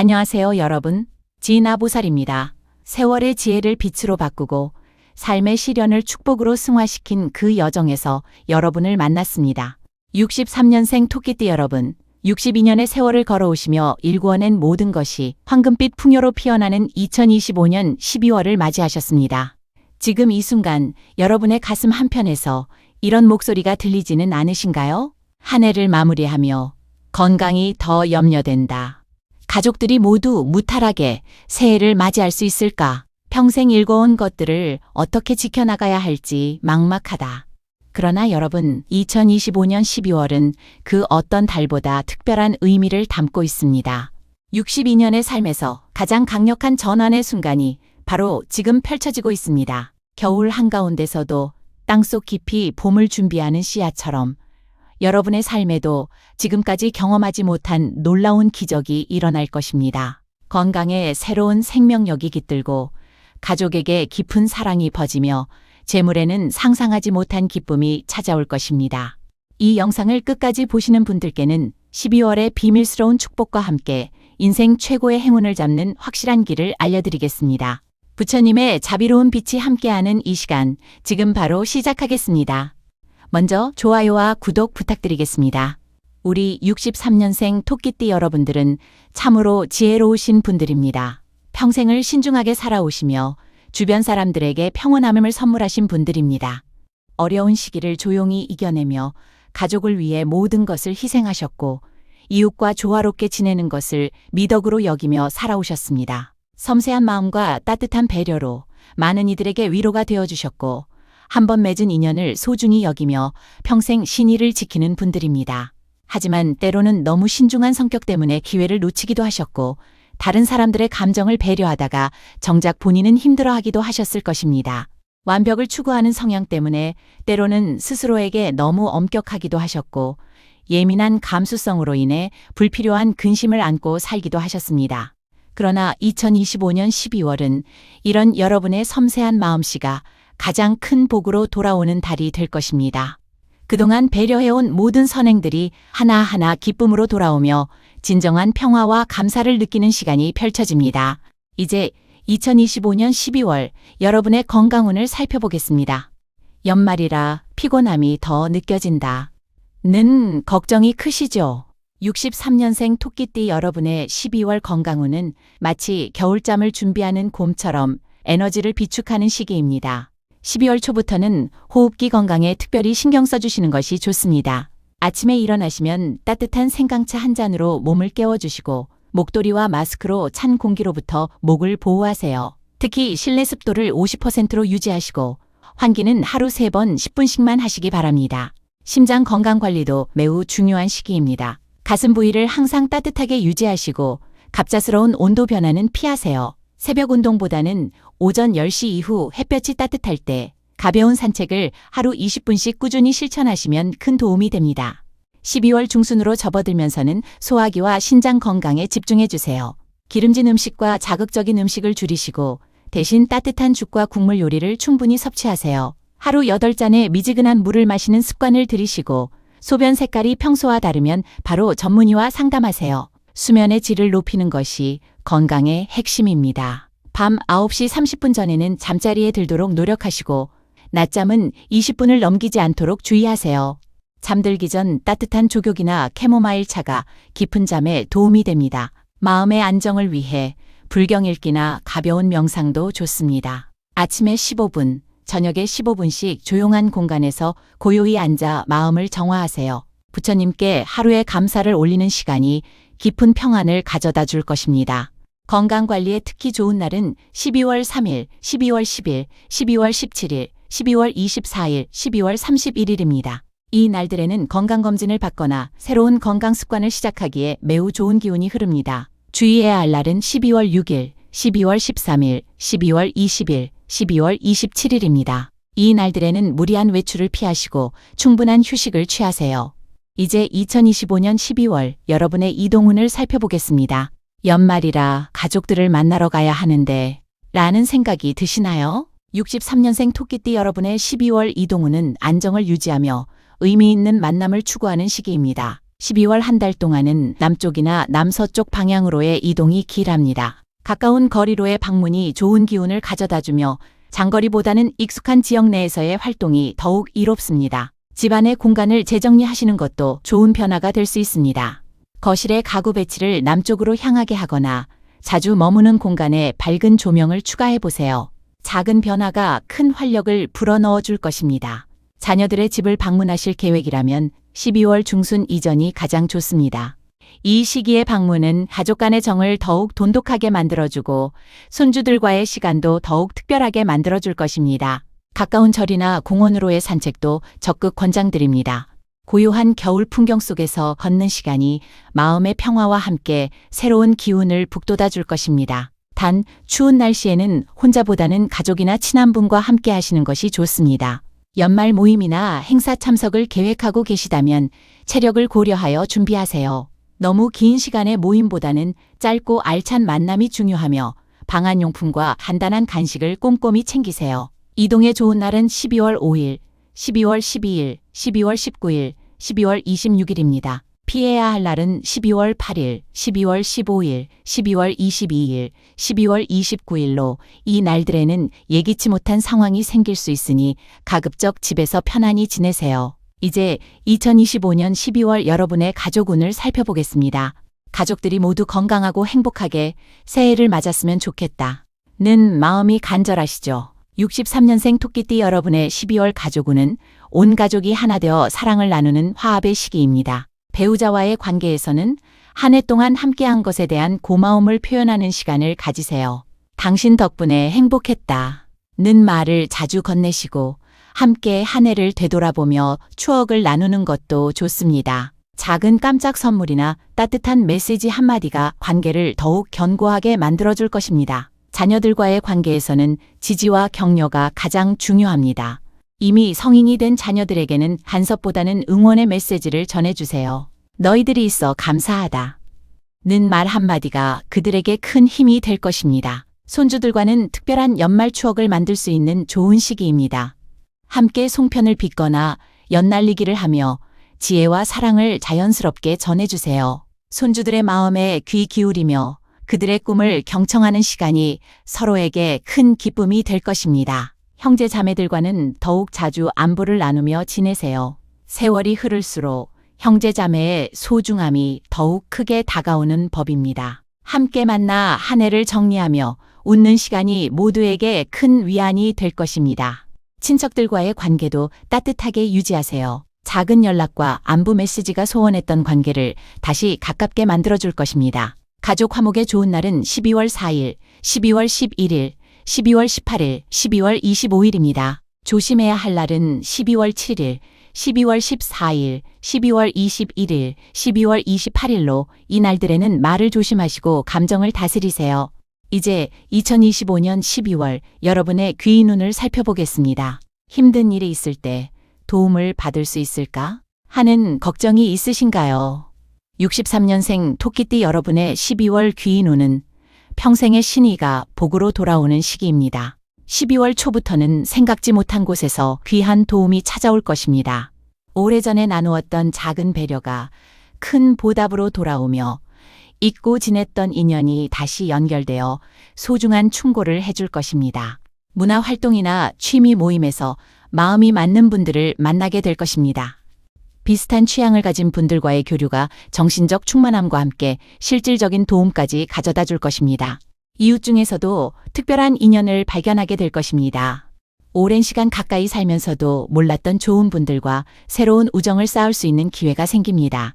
안녕하세요, 여러분. 지나보살입니다. 세월의 지혜를 빛으로 바꾸고 삶의 시련을 축복으로 승화시킨 그 여정에서 여러분을 만났습니다. 63년생 토끼띠 여러분, 62년의 세월을 걸어오시며 일구어낸 모든 것이 황금빛 풍요로 피어나는 2025년 12월을 맞이하셨습니다. 지금 이 순간 여러분의 가슴 한편에서 이런 목소리가 들리지는 않으신가요? 한 해를 마무리하며 건강이 더 염려된다. 가족들이 모두 무탈하게 새해를 맞이할 수 있을까? 평생 일궈온 것들을 어떻게 지켜나가야 할지 막막하다. 그러나 여러분, 2025년 12월은 그 어떤 달보다 특별한 의미를 담고 있습니다. 62년의 삶에서 가장 강력한 전환의 순간이 바로 지금 펼쳐지고 있습니다. 겨울 한가운데서도 땅속 깊이 봄을 준비하는 씨앗처럼 여러분의 삶에도 지금까지 경험하지 못한 놀라운 기적이 일어날 것입니다. 건강에 새로운 생명력이 깃들고 가족에게 깊은 사랑이 퍼지며 재물에는 상상하지 못한 기쁨이 찾아올 것입니다. 이 영상을 끝까지 보시는 분들께는 12월의 비밀스러운 축복과 함께 인생 최고의 행운을 잡는 확실한 길을 알려드리겠습니다. 부처님의 자비로운 빛이 함께하는 이 시간, 지금 바로 시작하겠습니다. 먼저 좋아요와 구독 부탁드리겠습니다. 우리 63년생 토끼띠 여러분들은 참으로 지혜로우신 분들입니다. 평생을 신중하게 살아오시며 주변 사람들에게 평온함을 선물하신 분들입니다. 어려운 시기를 조용히 이겨내며 가족을 위해 모든 것을 희생하셨고 이웃과 조화롭게 지내는 것을 미덕으로 여기며 살아오셨습니다. 섬세한 마음과 따뜻한 배려로 많은 이들에게 위로가 되어 주셨고 한 번 맺은 인연을 소중히 여기며 평생 신의를 지키는 분들입니다. 하지만 때로는 너무 신중한 성격 때문에 기회를 놓치기도 하셨고 다른 사람들의 감정을 배려하다가 정작 본인은 힘들어하기도 하셨을 것입니다. 완벽을 추구하는 성향 때문에 때로는 스스로에게 너무 엄격하기도 하셨고 예민한 감수성으로 인해 불필요한 근심을 안고 살기도 하셨습니다. 그러나 2025년 12월은 이런 여러분의 섬세한 마음씨가 가장 큰 복으로 돌아오는 달이 될 것입니다. 그동안 배려해온 모든 선행들이 하나하나 기쁨으로 돌아오며 진정한 평화와 감사를 느끼는 시간이 펼쳐집니다. 이제 2025년 12월 여러분의 건강운을 살펴보겠습니다. 연말이라 피곤함이 더 느껴진다. 는 걱정이 크시죠? 63년생 토끼띠 여러분의 12월 건강운은 마치 겨울잠을 준비하는 곰처럼 에너지를 비축하는 시기입니다. 12월 초부터는 호흡기 건강에 특별히 신경 써주시는 것이 좋습니다. 아침에 일어나시면 따뜻한 생강차 한 잔으로 몸을 깨워주시고 목도리와 마스크로 찬 공기로부터 목을 보호하세요. 특히 실내 습도를 50%로 유지하시고 환기는 하루 3번 10분씩만 하시기 바랍니다. 심장 건강 관리도 매우 중요한 시기입니다. 가슴 부위를 항상 따뜻하게 유지하시고 갑작스러운 온도 변화는 피하세요. 새벽 운동보다는 오전 10시 이후 햇볕이 따뜻할 때 가벼운 산책을 하루 20분씩 꾸준히 실천하시면 큰 도움이 됩니다. 12월 중순으로 접어들면서는 소화기와 신장 건강에 집중해 주세요. 기름진 음식과 자극적인 음식을 줄이시고 대신 따뜻한 죽과 국물 요리를 충분히 섭취하세요. 하루 8잔의 미지근한 물을 마시는 습관을 들이시고 소변 색깔이 평소와 다르면 바로 전문의와 상담하세요. 수면의 질을 높이는 것이 건강의 핵심입니다. 밤 9시 30분 전에는 잠자리에 들도록 노력하시고 낮잠은 20분을 넘기지 않도록 주의하세요. 잠들기 전 따뜻한 조격이나 캐모마일 차가 깊은 잠에 도움이 됩니다. 마음의 안정을 위해 불경 읽기나 가벼운 명상도 좋습니다. 아침에 15분, 저녁에 15분씩 조용한 공간에서 고요히 앉아 마음을 정화하세요. 부처님께 하루의 감사를 올리는 시간이 깊은 평안을 가져다 줄 것입니다. 건강관리에 특히 좋은 날은 12월 3일, 12월 10일, 12월 17일, 12월 24일, 12월 31일입니다. 이 날들에는 건강검진을 받거나 새로운 건강 습관을 시작하기에 매우 좋은 기운이 흐릅니다. 주의해야 할 날은 12월 6일, 12월 13일, 12월 20일, 12월 27일입니다. 이 날들에는 무리한 외출을 피하시고 충분한 휴식을 취하세요. 이제 2025년 12월 여러분의 이동운을 살펴보겠습니다. 연말이라 가족들을 만나러 가야 하는데 라는 생각이 드시나요? 63년생 토끼띠 여러분의 12월 이동운은 안정을 유지하며 의미 있는 만남을 추구하는 시기입니다. 12월 한 달 동안은 남쪽이나 남서쪽 방향으로의 이동이 길합니다. 가까운 거리로의 방문이 좋은 기운을 가져다 주며 장거리보다는 익숙한 지역 내에서의 활동이 더욱 이롭습니다. 집안의 공간을 재정리하시는 것도 좋은 변화가 될 수 있습니다. 거실의 가구 배치를 남쪽으로 향하게 하거나 자주 머무는 공간에 밝은 조명을 추가해 보세요. 작은 변화가 큰 활력을 불어넣어 줄 것입니다. 자녀들의 집을 방문하실 계획이라면 12월 중순 이전이 가장 좋습니다. 이 시기의 방문은 가족 간의 정을 더욱 돈독하게 만들어주고 손주들과의 시간도 더욱 특별하게 만들어줄 것입니다. 가까운 절이나 공원으로의 산책도 적극 권장드립니다. 고요한 겨울 풍경 속에서 걷는 시간이 마음의 평화와 함께 새로운 기운을 북돋아 줄 것입니다. 단, 추운 날씨에는 혼자보다는 가족이나 친한 분과 함께 하시는 것이 좋습니다. 연말 모임이나 행사 참석을 계획하고 계시다면 체력을 고려하여 준비하세요. 너무 긴 시간의 모임보다는 짧고 알찬 만남이 중요하며 방한용품과 간단한 간식을 꼼꼼히 챙기세요. 이동에 좋은 날은 12월 5일, 12월 12일, 12월 19일, 12월 26일입니다. 피해야 할 날은 12월 8일, 12월 15일, 12월 22일, 12월 29일로 이 날들에는 예기치 못한 상황이 생길 수 있으니 가급적 집에서 편안히 지내세요. 이제 2025년 12월 여러분의 가족운을 살펴보겠습니다. 가족들이 모두 건강하고 행복하게 새해를 맞았으면 좋겠다. 는 마음이 간절하시죠. 63년생 토끼띠 여러분의 12월 가족운은 온 가족이 하나 되어 사랑을 나누는 화합의 시기입니다. 배우자와의 관계에서는 한 해 동안 함께한 것에 대한 고마움을 표현하는 시간을 가지세요. 당신 덕분에 행복했다. 는 말을 자주 건네시고 함께 한 해를 되돌아보며 추억을 나누는 것도 좋습니다. 작은 깜짝 선물이나 따뜻한 메시지 한마디가 관계를 더욱 견고하게 만들어줄 것입니다. 자녀들과의 관계에서는 지지와 격려가 가장 중요합니다. 이미 성인이 된 자녀들에게는 간섭보다는 응원의 메시지를 전해주세요. 너희들이 있어 감사하다. 는 말 한마디가 그들에게 큰 힘이 될 것입니다. 손주들과는 특별한 연말 추억을 만들 수 있는 좋은 시기입니다. 함께 송편을 빚거나 연날리기를 하며 지혜와 사랑을 자연스럽게 전해주세요. 손주들의 마음에 귀 기울이며 그들의 꿈을 경청하는 시간이 서로에게 큰 기쁨이 될 것입니다. 형제 자매들과는 더욱 자주 안부를 나누며 지내세요. 세월이 흐를수록 형제 자매의 소중함이 더욱 크게 다가오는 법입니다. 함께 만나 한 해를 정리하며 웃는 시간이 모두에게 큰 위안이 될 것입니다. 친척들과의 관계도 따뜻하게 유지하세요. 작은 연락과 안부 메시지가 소원했던 관계를 다시 가깝게 만들어줄 것입니다. 가족 화목에 좋은 날은 12월 4일, 12월 11일, 12월 18일, 12월 25일입니다. 조심해야 할 날은 12월 7일, 12월 14일, 12월 21일, 12월 28일로 이 날들에는 말을 조심하시고 감정을 다스리세요. 이제 2025년 12월 여러분의 귀 눈을 살펴보겠습니다. 힘든 일이 있을 때 도움을 받을 수 있을까? 하는 걱정이 있으신가요? 63년생 토끼띠 여러분의 12월 귀 눈은 평생의 신의가 복으로 돌아오는 시기입니다. 12월 초부터는 생각지 못한 곳에서 귀한 도움이 찾아올 것입니다. 오래전에 나누었던 작은 배려가 큰 보답으로 돌아오며 잊고 지냈던 인연이 다시 연결되어 소중한 충고를 해줄 것입니다. 문화 활동이나 취미 모임에서 마음이 맞는 분들을 만나게 될 것입니다. 비슷한 취향을 가진 분들과의 교류가 정신적 충만함과 함께 실질적인 도움까지 가져다 줄 것입니다. 이웃 중에서도 특별한 인연을 발견하게 될 것입니다. 오랜 시간 가까이 살면서도 몰랐던 좋은 분들과 새로운 우정을 쌓을 수 있는 기회가 생깁니다.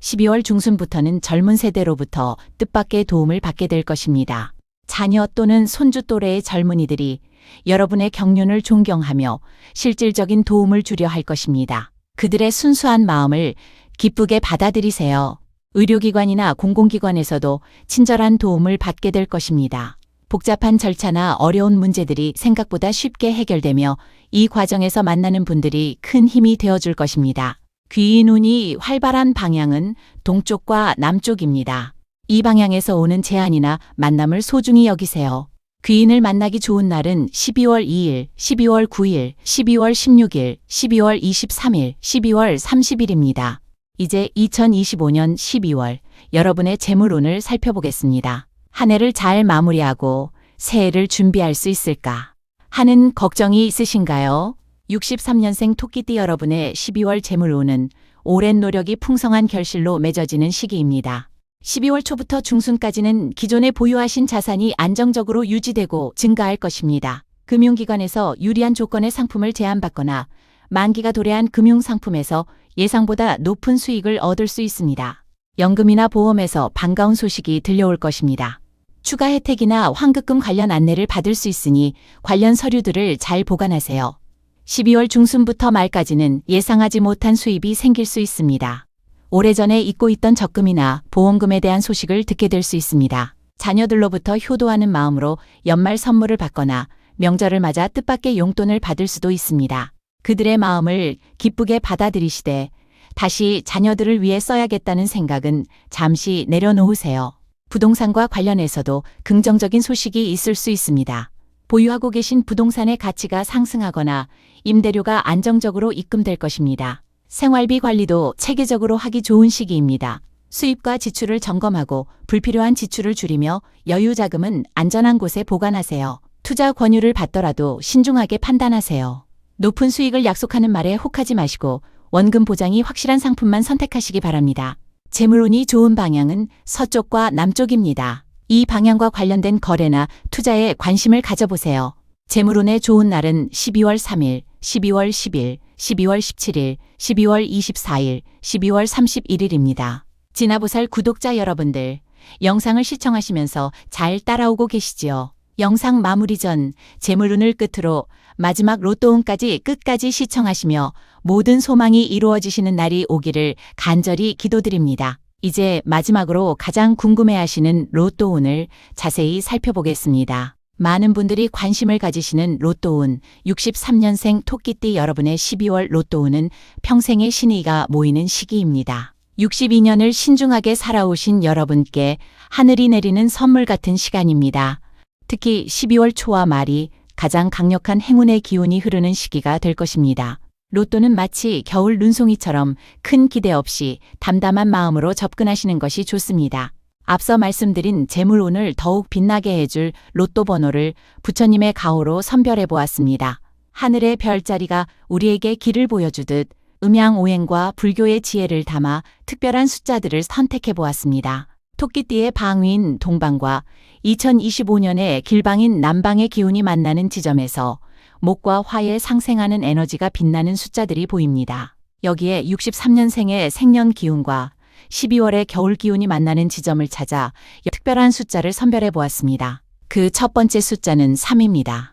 12월 중순부터는 젊은 세대로부터 뜻밖의 도움을 받게 될 것입니다. 자녀 또는 손주 또래의 젊은이들이 여러분의 경륜을 존경하며 실질적인 도움을 주려 할 것입니다. 그들의 순수한 마음을 기쁘게 받아들이세요. 의료기관이나 공공기관에서도 친절한 도움을 받게 될 것입니다. 복잡한 절차나 어려운 문제들이 생각보다 쉽게 해결되며 이 과정에서 만나는 분들이 큰 힘이 되어줄 것입니다. 귀 눈이 활발한 방향은 동쪽과 남쪽입니다. 이 방향에서 오는 제안이나 만남을 소중히 여기세요. 귀인을 만나기 좋은 날은 12월 2일, 12월 9일, 12월 16일, 12월 23일, 12월 30일입니다. 이제 2025년 12월 여러분의 재물운을 살펴보겠습니다. 한 해를 잘 마무리하고 새해를 준비할 수 있을까 하는 걱정이 있으신가요? 63년생 토끼띠 여러분의 12월 재물운은 오랜 노력이 풍성한 결실로 맺어지는 시기입니다. 12월 초부터 중순까지는 기존에 보유하신 자산이 안정적으로 유지되고 증가할 것입니다. 금융기관에서 유리한 조건의 상품을 제안받거나 만기가 도래한 금융상품에서 예상보다 높은 수익을 얻을 수 있습니다. 연금이나 보험에서 반가운 소식이 들려올 것입니다. 추가 혜택이나 환급금 관련 안내를 받을 수 있으니 관련 서류들을 잘 보관하세요. 12월 중순부터 말까지는 예상하지 못한 수입이 생길 수 있습니다. 오래전에 잊고 있던 적금이나 보험금에 대한 소식을 듣게 될 수 있습니다. 자녀들로부터 효도하는 마음으로 연말 선물을 받거나 명절을 맞아 뜻밖의 용돈을 받을 수도 있습니다. 그들의 마음을 기쁘게 받아들이시되 다시 자녀들을 위해 써야겠다는 생각은 잠시 내려놓으세요. 부동산과 관련해서도 긍정적인 소식이 있을 수 있습니다. 보유하고 계신 부동산의 가치가 상승하거나 임대료가 안정적으로 입금될 것입니다. 생활비 관리도 체계적으로 하기 좋은 시기입니다. 수입과 지출을 점검하고 불필요한 지출을 줄이며 여유 자금은 안전한 곳에 보관하세요. 투자 권유를 받더라도 신중하게 판단하세요. 높은 수익을 약속하는 말에 혹하지 마시고 원금 보장이 확실한 상품만 선택하시기 바랍니다. 재물운이 좋은 방향은 서쪽과 남쪽입니다. 이 방향과 관련된 거래나 투자에 관심을 가져보세요. 재물운의 좋은 날은 12월 3일, 12월 10일, 12월 17일, 12월 24일, 12월 31일입니다. 진화보살 구독자 여러분들, 영상을 시청하시면서 잘 따라오고 계시지요? 영상 마무리 전 재물운을 끝으로 마지막 로또운까지 끝까지 시청하시며 모든 소망이 이루어지시는 날이 오기를 간절히 기도드립니다. 이제 마지막으로 가장 궁금해하시는 로또운을 자세히 살펴보겠습니다. 많은 분들이 관심을 가지시는 로또운 63년생 토끼띠 여러분의 12월 로또운은 평생의 신의가 모이는 시기입니다. 62년을 신중하게 살아오신 여러분께 하늘이 내리는 선물 같은 시간입니다. 특히 12월 초와 말이 가장 강력한 행운의 기운이 흐르는 시기가 될 것입니다. 로또는 마치 겨울 눈송이처럼 큰 기대 없이 담담한 마음으로 접근하시는 것이 좋습니다. 앞서 말씀드린 재물운을 더욱 빛나게 해줄 로또 번호를 부처님의 가호로 선별해 보았습니다. 하늘의 별자리가 우리에게 길을 보여주듯 음양오행과 불교의 지혜를 담아 특별한 숫자들을 선택해 보았습니다. 토끼띠의 방위인 동방과 2025년의 길방인 남방의 기운이 만나는 지점에서 목과 화에 상생하는 에너지가 빛나는 숫자들이 보입니다. 여기에 63년생의 생년 기운과 12월의 겨울 기운이 만나는 지점을 찾아 특별한 숫자를 선별해 보았습니다. 그 첫 번째 숫자는 3입니다.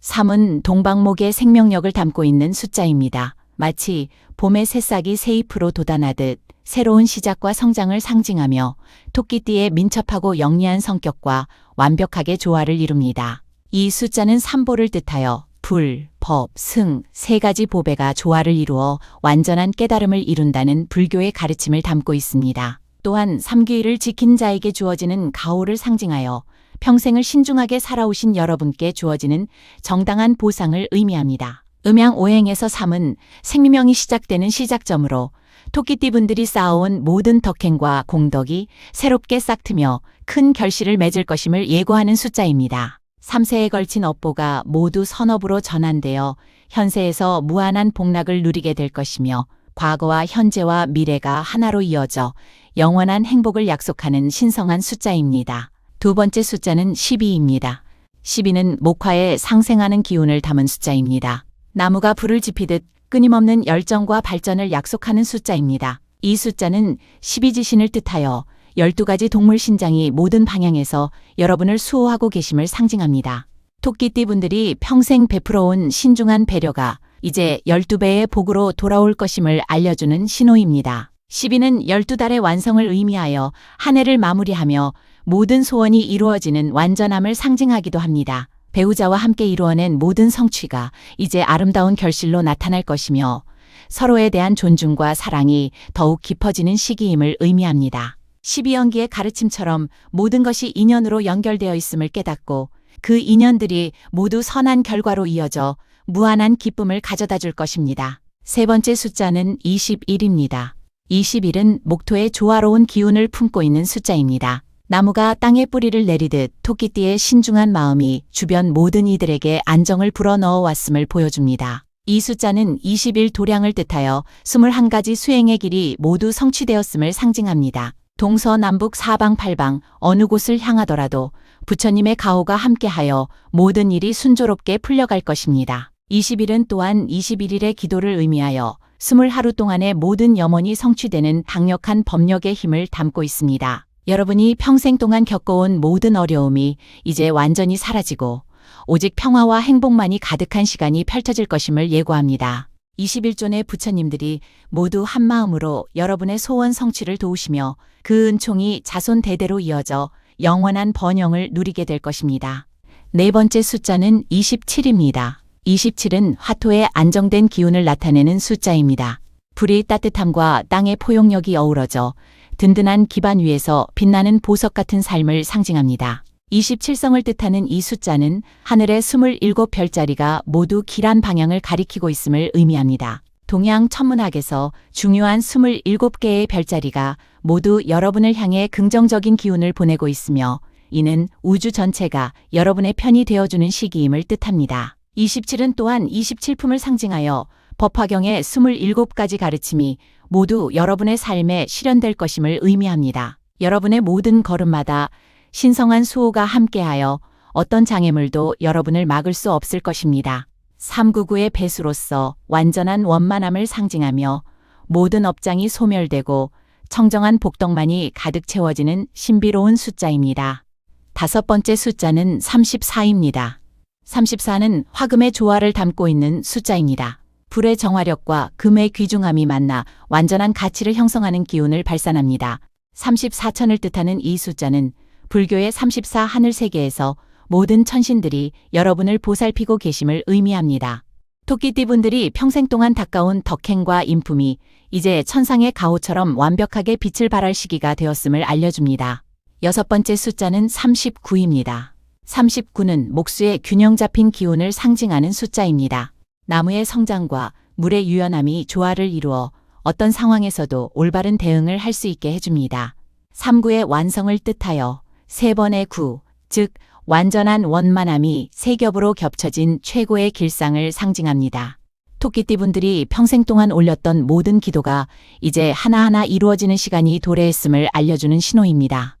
3은 동방목의 생명력을 담고 있는 숫자입니다. 마치 봄의 새싹이 새 잎으로 돋아나듯 새로운 시작과 성장을 상징하며 토끼띠의 민첩하고 영리한 성격과 완벽하게 조화를 이룹니다. 이 숫자는 삼보를 뜻하여 불, 법, 승, 세 가지 보배가 조화를 이루어 완전한 깨달음을 이룬다는 불교의 가르침을 담고 있습니다. 또한 삼귀를 지킨 자에게 주어지는 가호를 상징하여 평생을 신중하게 살아오신 여러분께 주어지는 정당한 보상을 의미합니다. 음양 오행에서 삼은 생명이 시작되는 시작점으로 토끼띠 분들이 쌓아온 모든 덕행과 공덕이 새롭게 싹트며 큰 결실을 맺을 것임을 예고하는 숫자입니다. 3세에 걸친 업보가 모두 선업으로 전환되어 현세에서 무한한 복락을 누리게 될 것이며 과거와 현재와 미래가 하나로 이어져 영원한 행복을 약속하는 신성한 숫자입니다. 두 번째 숫자는 12입니다. 12는 목화에 상생하는 기운을 담은 숫자입니다. 나무가 불을 지피듯 끊임없는 열정과 발전을 약속하는 숫자입니다. 이 숫자는 12지신을 뜻하여 12가지 동물 신장이 모든 방향에서 여러분을 수호하고 계심을 상징합니다. 토끼띠 분들이 평생 베풀어온 신중한 배려가 이제 12배의 복으로 돌아올 것임을 알려주는 신호입니다. 12는 12달의 완성을 의미하여 한 해를 마무리하며 모든 소원이 이루어지는 완전함을 상징하기도 합니다. 배우자와 함께 이루어낸 모든 성취가 이제 아름다운 결실로 나타날 것이며 서로에 대한 존중과 사랑이 더욱 깊어지는 시기임을 의미합니다. 12연기의 가르침처럼 모든 것이 인연으로 연결되어 있음을 깨닫고 그 인연들이 모두 선한 결과로 이어져 무한한 기쁨을 가져다 줄 것입니다. 세 번째 숫자는 21입니다. 21은 목토의 조화로운 기운을 품고 있는 숫자입니다. 나무가 땅에 뿌리를 내리듯 토끼띠의 신중한 마음이 주변 모든 이들에게 안정을 불어넣어 왔음을 보여줍니다. 이 숫자는 21 도량을 뜻하여 21가지 수행의 길이 모두 성취되었음을 상징합니다. 동서남북 사방팔방 어느 곳을 향하더라도 부처님의 가호가 함께하여 모든 일이 순조롭게 풀려갈 것입니다. 20일은 또한 21일의 기도를 의미하여 20하루 동안의 모든 염원이 성취되는 강력한 법력의 힘을 담고 있습니다. 여러분이 평생 동안 겪어온 모든 어려움이 이제 완전히 사라지고 오직 평화와 행복만이 가득한 시간이 펼쳐질 것임을 예고합니다. 21존의 부처님들이 모두 한 마음으로 여러분의 소원 성취를 도우시며 그 은총이 자손 대대로 이어져 영원한 번영을 누리게 될 것입니다. 네 번째 숫자는 27입니다. 27은 화토의 안정된 기운을 나타내는 숫자입니다. 불의 따뜻함과 땅의 포용력이 어우러져 든든한 기반 위에서 빛나는 보석 같은 삶을 상징합니다. 27성을 뜻하는 이 숫자는 하늘의 27별자리가 모두 길한 방향을 가리키고 있음을 의미합니다. 동양 천문학에서 중요한 27개의 별자리가 모두 여러분을 향해 긍정적인 기운을 보내고 있으며 이는 우주 전체가 여러분의 편이 되어주는 시기임을 뜻합니다. 27은 또한 27품을 상징하여 법화경의 27가지 가르침이 모두 여러분의 삶에 실현될 것임을 의미합니다. 여러분의 모든 걸음마다 신성한 수호가 함께하여 어떤 장애물도 여러분을 막을 수 없을 것입니다. 399의 배수로서 완전한 원만함을 상징하며 모든 업장이 소멸되고 청정한 복덕만이 가득 채워지는 신비로운 숫자입니다. 다섯 번째 숫자는 34입니다. 34는 화금의 조화를 담고 있는 숫자입니다. 불의 정화력과 금의 귀중함이 만나 완전한 가치를 형성하는 기운을 발산합니다. 34천을 뜻하는 이 숫자는 불교의 34 하늘 세계에서 모든 천신들이 여러분을 보살피고 계심을 의미합니다. 토끼띠 분들이 평생 동안 닦아온 덕행과 인품이 이제 천상의 가호처럼 완벽하게 빛을 발할 시기가 되었음을 알려줍니다. 여섯 번째 숫자는 39입니다. 39는 목수의 균형 잡힌 기운을 상징하는 숫자입니다. 나무의 성장과 물의 유연함이 조화를 이루어 어떤 상황에서도 올바른 대응을 할 수 있게 해줍니다. 3구의 완성을 뜻하여 세 번의 구, 즉 완전한 원만함이 세 겹으로 겹쳐진 최고의 길상을 상징합니다. 토끼띠 분들이 평생 동안 올렸던 모든 기도가 이제 하나하나 이루어지는 시간이 도래했음을 알려주는 신호입니다.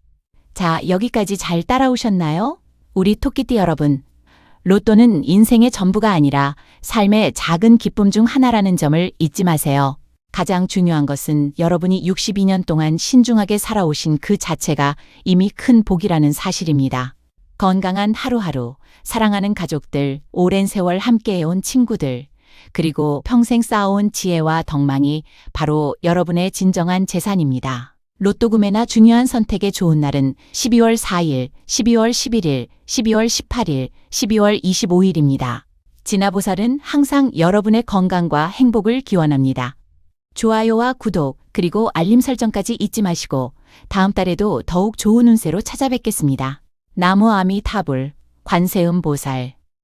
자, 여기까지 잘 따라오셨나요? 우리 토끼띠 여러분. 로또는 인생의 전부가 아니라 삶의 작은 기쁨 중 하나라는 점을 잊지 마세요. 가장 중요한 것은 여러분이 62년 동안 신중하게 살아오신 그 자체가 이미 큰 복이라는 사실입니다. 건강한 하루하루, 사랑하는 가족들, 오랜 세월 함께해온 친구들, 그리고 평생 쌓아온 지혜와 덕망이 바로 여러분의 진정한 재산입니다. 로또 구매나 중요한 선택에 좋은 날은 12월 4일, 12월 11일, 12월 18일, 12월 25일입니다. 진화보살은 항상 여러분의 건강과 행복을 기원합니다. 좋아요와 구독, 그리고 알림 설정까지 잊지 마시고 다음 달에도 더욱 좋은 운세로 찾아뵙겠습니다. 나무 아미 타불, 관세음 보살.